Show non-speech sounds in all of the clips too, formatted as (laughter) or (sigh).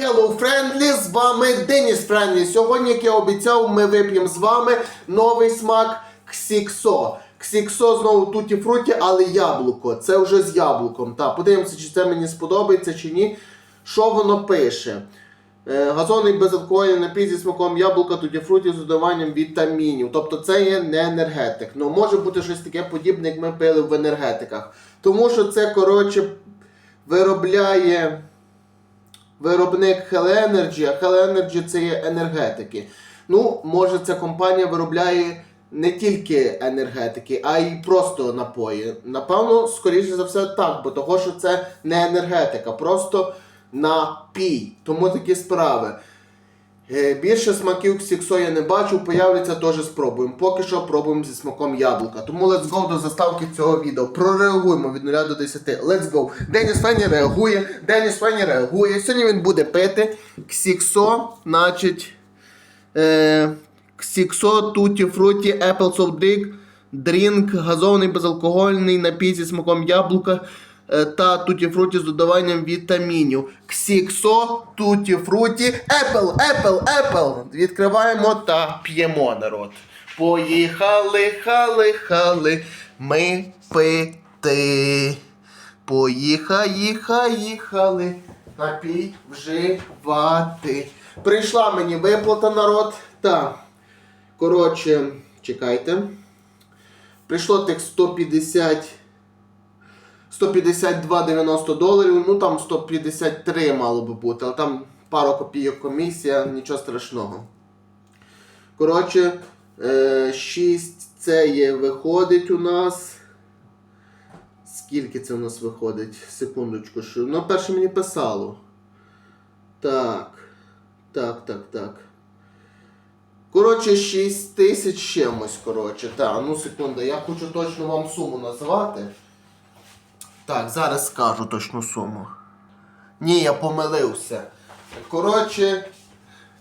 Hello Friendly, з вами Деніс Френдлі. Сьогодні, як я обіцяв, ми вип'ємо з вами новий смак Ксіксо. Ксіксо знову туті фруті, але яблуко. Це вже з яблуком. Так, подивимося, чи це мені сподобається чи ні. Що воно пише? Е, Газонний безалкогольний напій зі смаком яблука, туті фруті з додаванням вітамінів. Тобто це є не енергетик. Ну може бути щось таке подібне, як ми пили в енергетиках. Тому що це, коротше, виробляє виробник Energy, а Energy це є енергетики. Ну, може, ця компанія виробляє не тільки енергетики, а й просто напої. Напевно, скоріше за все, так, бо того, що це не енергетика, просто напій. Тому такі справи. Е, Більше смаків ксіксо я не бачу, появляться теж спробуємо. Поки що пробуємо зі смаком яблука. Тому let's go до заставки цього відео. Прореагуємо від 0 до 10. Let's go. Деніс Фені реагує. Деніс Фені реагує. Сьогодні він буде пити ксіксо, значить. Е, ксіксо, туті, фруті, apple soft drink, дрінк, газований безалкогольний напій зі смаком яблука та туті фруті з додаванням вітамінів. Ксіксо, туті фруті, Apple, Apple, Apple. Відкриваємо та п'ємо народ. Поїхали, хали, хали, ми пити. Поїхали, їха, їхали, напій вживати. Прийшла мені виплата, народ. Так. Коротше, чекайте. Прийшло тих 150. 152,90 доларів, ну там 153 мало би бути, але там пару копійок комісія, нічого страшного. Коротше, е, 6 це є, виходить у нас. Скільки це у нас виходить? Секундочку, що. Ну, перше мені писало. Так. Так, так, так. Коротше, 6 тисяч чимось, коротше. Так, ну секунду, я хочу точно вам суму назвати. Так, зараз скажу точну суму. Ні, я помилився. Коротше,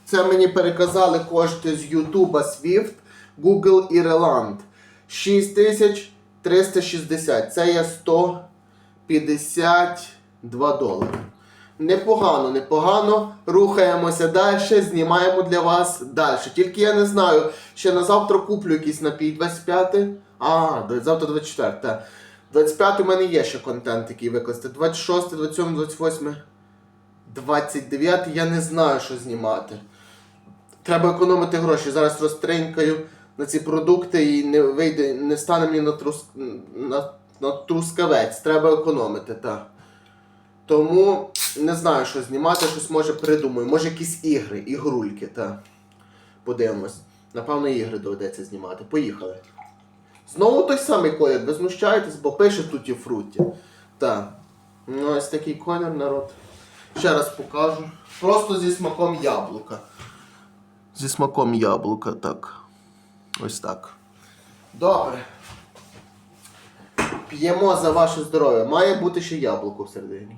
це мені переказали кошти з Ютуба Swift, Google і Reland. 6360. Це є 152 долари. Непогано, непогано. Рухаємося далі, знімаємо для вас далі. Тільки я не знаю, ще на завтра куплю якийсь напій 25. А, завтра 24. Так. 25 у мене є ще контент, який викласти. 26, 27, 28, 29 я не знаю, що знімати. Треба економити гроші. Зараз розтринькаю на ці продукти і не вийде, не стане мені на, трус, на, на трускавець. Треба економити, так. Тому не знаю, що знімати, щось може придумаю. Може якісь ігри, ігрульки, так. Подивимось. Напевно, ігри доведеться знімати. Поїхали. Знову той самий колір, ви знущаєтесь, бо пише тут і фруті. Так. Ну, ось такий колір, народ. Ще раз покажу. Просто зі смаком яблука. Зі смаком яблука, так. Ось так. Добре. П'ємо за ваше здоров'я. Має бути ще яблуко всередині.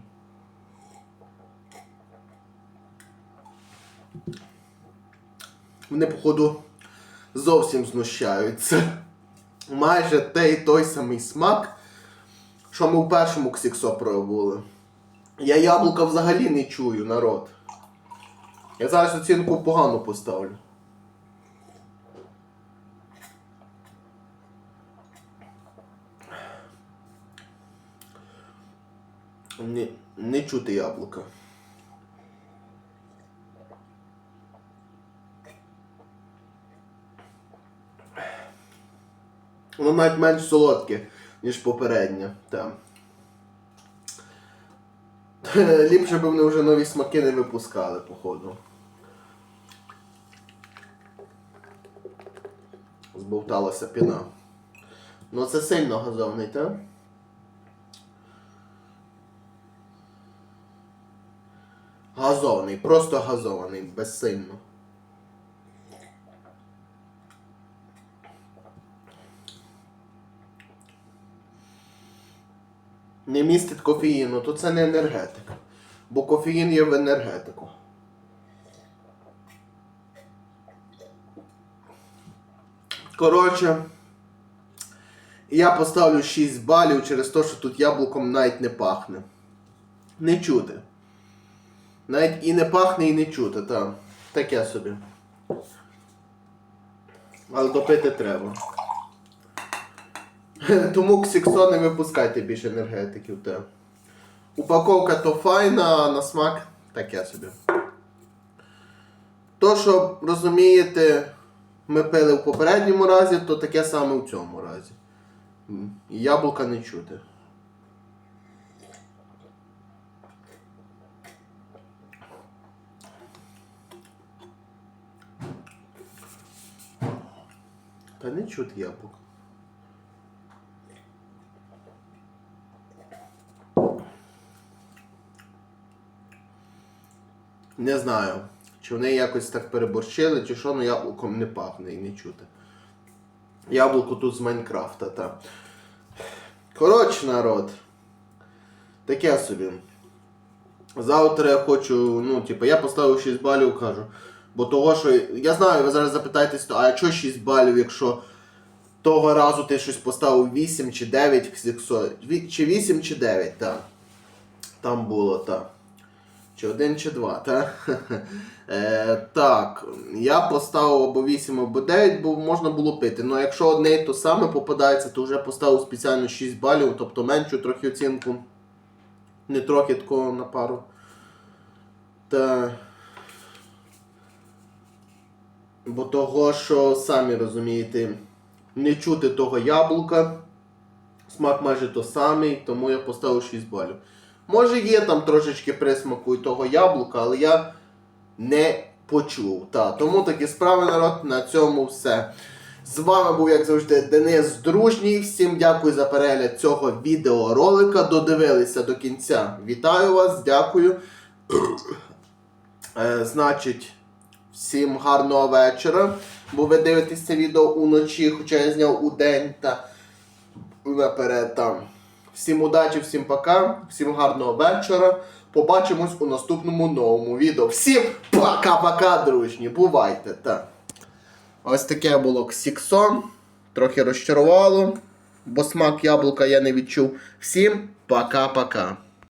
Вони, походу, зовсім знущаються. Майже той той самий смак, що ми у першому ксіксо пробували. Я яблука взагалі не чую, народ. Я зараз оцінку погану поставлю. Не, не чути яблука. Воно навіть менш солодке, ніж попереднє. Там. (laughs) Ліпше б вони вже нові смаки не випускали, походу. Збовталася піна. Ну це сильно газовний, так? Газований, просто газований, безсильно. Не містить кофеїну, то це не енергетик. Бо кофеїн є в енергетику. Коротше, я поставлю 6 балів через те, що тут яблуком навіть не пахне. Не чути. Навіть і не пахне, і не чути, так. Таке собі. Але допити треба. (laughs) Тому ксіксо не випускайте більше енергетиків. Та. Упаковка то файна, а на смак таке собі. То, що розумієте, ми пили в попередньому разі, то таке саме в цьому разі. Яблука не чути. Та не чути яблук. Не знаю, чи вони якось так переборщили, чи що, ну яблуком не пахне і не чути. Яблуко тут з Майнкрафта, та. Коротше, народ. Таке собі. Завтра я хочу, ну, типу, я поставив 6 балів, кажу. Бо того, що. Я знаю, ви зараз запитаєтесь, а якщо 6 балів, якщо того разу ти щось поставив 8 чи 9 ксіксо. Чи 8, чи 9, так. Там було, так. Чи один, чи два, так? (laughs) Е, так, я поставив або 8, або 9, бо можна було пити. Ну якщо одне то саме попадається, то вже поставив спеціально 6 балів, тобто меншу трохи оцінку. Не трохи такого на пару. Та. Бо того, що самі розумієте, не чути того яблука. Смак майже то самий, тому я поставив 6 балів. Може є там трошечки присмаку і того яблука, але я не почув. Та, тому такі справи, народ, на цьому все. З вами був, як завжди, Денис Дружній. Всім дякую за перегляд цього відеоролика. Додивилися до кінця. Вітаю вас, дякую. Е, значить, всім гарного вечора. Бо ви дивитесь це відео уночі, хоча я зняв у день та наперед там. Всім удачі, всім пока, всім гарного вечора. Побачимось у наступному новому відео. Всім пока-пока, дружні. Бувайте. Та. Ось таке було ксіксо. Трохи розчарувало, бо смак яблука я не відчув. Всім пока-пока.